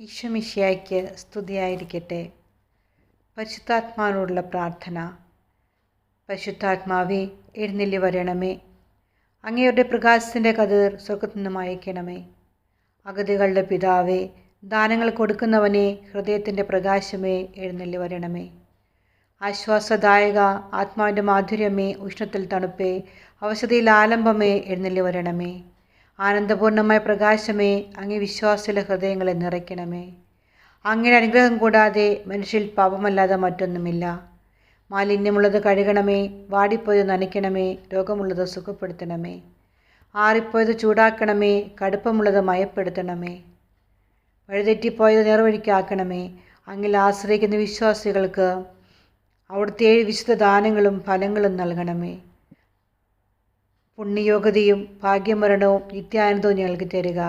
ഈശ്വമിഷിയായ്ക്ക് സ്തുതിയായിരിക്കട്ടെ. പരിശുദ്ധാത്മാവിനോടുള്ള പ്രാർത്ഥന. പരിശുദ്ധാത്മാവെ എഴുന്നള്ളി വരണമേ. അങ്ങയുടെ പ്രകാശത്തിന്റെ കതിർ സ്വർഗത്തു നിന്നും അയക്കണമേ. അഗതികളുടെ പിതാവേ ദാനങ്ങൾ കൊടുക്കുന്നവനെ ഹൃദയത്തിന്റെ പ്രകാശമേ എഴുന്നള്ളി വരണമേ. ആശ്വാസദായക ആത്മാവിന്റെ മാധുര്യമേ ഉഷ്ണത്തിൽ തണുപ്പേ അവശതയിൽ ആലംബമേ എഴുന്നള്ളി വരണമേ. ആനന്ദപൂർണമായ പ്രകാശമേ അങ്ങേ വിശ്വാസിലെ ഹൃദയങ്ങളെ നിറയ്ക്കണമേ. അങ്ങയുടെ അനുഗ്രഹം കൂടാതെ മനുഷ്യൽ പാപമല്ലാതെ മറ്റൊന്നുമില്ല. മാലിന്യമുള്ളത് കഴുകണമേ വാടിപ്പോയത് നനയ്ക്കണമേ രോഗമുള്ളത് സുഖപ്പെടുത്തണമേ. ആറിപ്പോയത് ചൂടാക്കണമേ കടുപ്പമുള്ളത് മയപ്പെടുത്തണമേ. വഴിതെറ്റിപ്പോയത് നേർവഴിക്കാക്കണമേ അങ്ങിൽ ആശ്രയിക്കുന്ന വിശ്വാസികൾക്ക് അവിടുത്തെ ഏഴ് വിശുദ്ധ ദാനങ്ങളും ഫലങ്ങളും നൽകണമേ. പുണ്യയോഗ്യതയും ഭാഗ്യമരണവും നിത്യാനന്ദവും ഞങ്ങൾക്ക് തരിക.